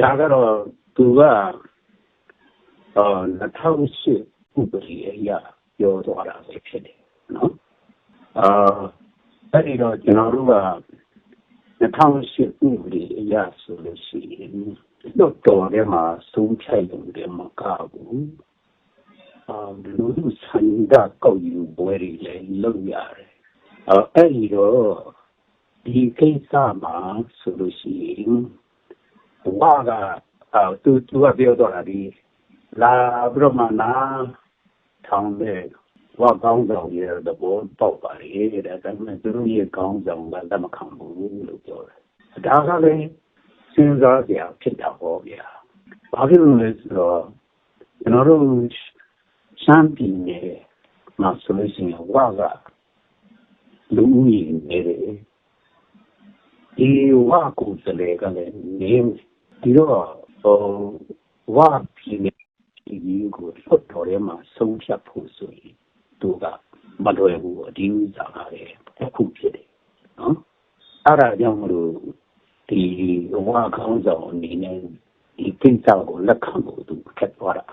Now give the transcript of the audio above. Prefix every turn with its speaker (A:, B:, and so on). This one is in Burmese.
A: ဒါကတော့သူက2008ဥပဒေအရပြောသွားတာပဲဖြစ်တယ်နော်အာအဲ့ဒီတော့ကျွန်တော်တို့က2008ဥပဒေအရဆိုလို့ရှိရင်တော့တော်ထဲမှာဆုံးဖြတ်ရုံတည်းမကဘူးအာလူလူစံဒကောက်ယူပွဲတွေလည်းလုပ်ရတယ်အဲ့ဒီတော့ဒီကိစ္စမှာဆိုလို့ရှိရင် ဝါကအာသူသူကပြောတော့တာဒီလာပြီးတော့မှနာထောင်တဲ့ဝါကောင်းဆောင်ရဲ့သဘောပေါက်ပါလေတဲ့ဒါပေမဲ့သူတို့ရဲ့ကောင်းဆောင်ကလက်မခံဘူးလို့ပြောတယ်ဒါကလည်းစဉ်းစားစရာဖြစ်တာပေါ့ဗျာဘာဖြစ်လို့လဲဆိုတော့ကျွန်တော်တို့ရှမ်းပြည်နယ်မှာဆိုလို့ရှိရင်ဝါကလူဦးရေနေတယ် ဒီဝါကိုစလေကလည်းနေဒီတော့ဟိုဝါပြည်နယ်ဒီကိုဖွတ်တော်ထဲမှာဆုံးဖြတ်ဖို့ဆိုရင်သူကမလွယ်ဘူးအဒီဥစားရတယ်အခုဖြစ်တယ်နော်အဲ့ဒါကြောင့်မလို့ဒီဝါခေါင်းဆောင်အနေနဲ့ဒီကိစ္စကိုလက်ခံဖို့သူခက်သွားတာ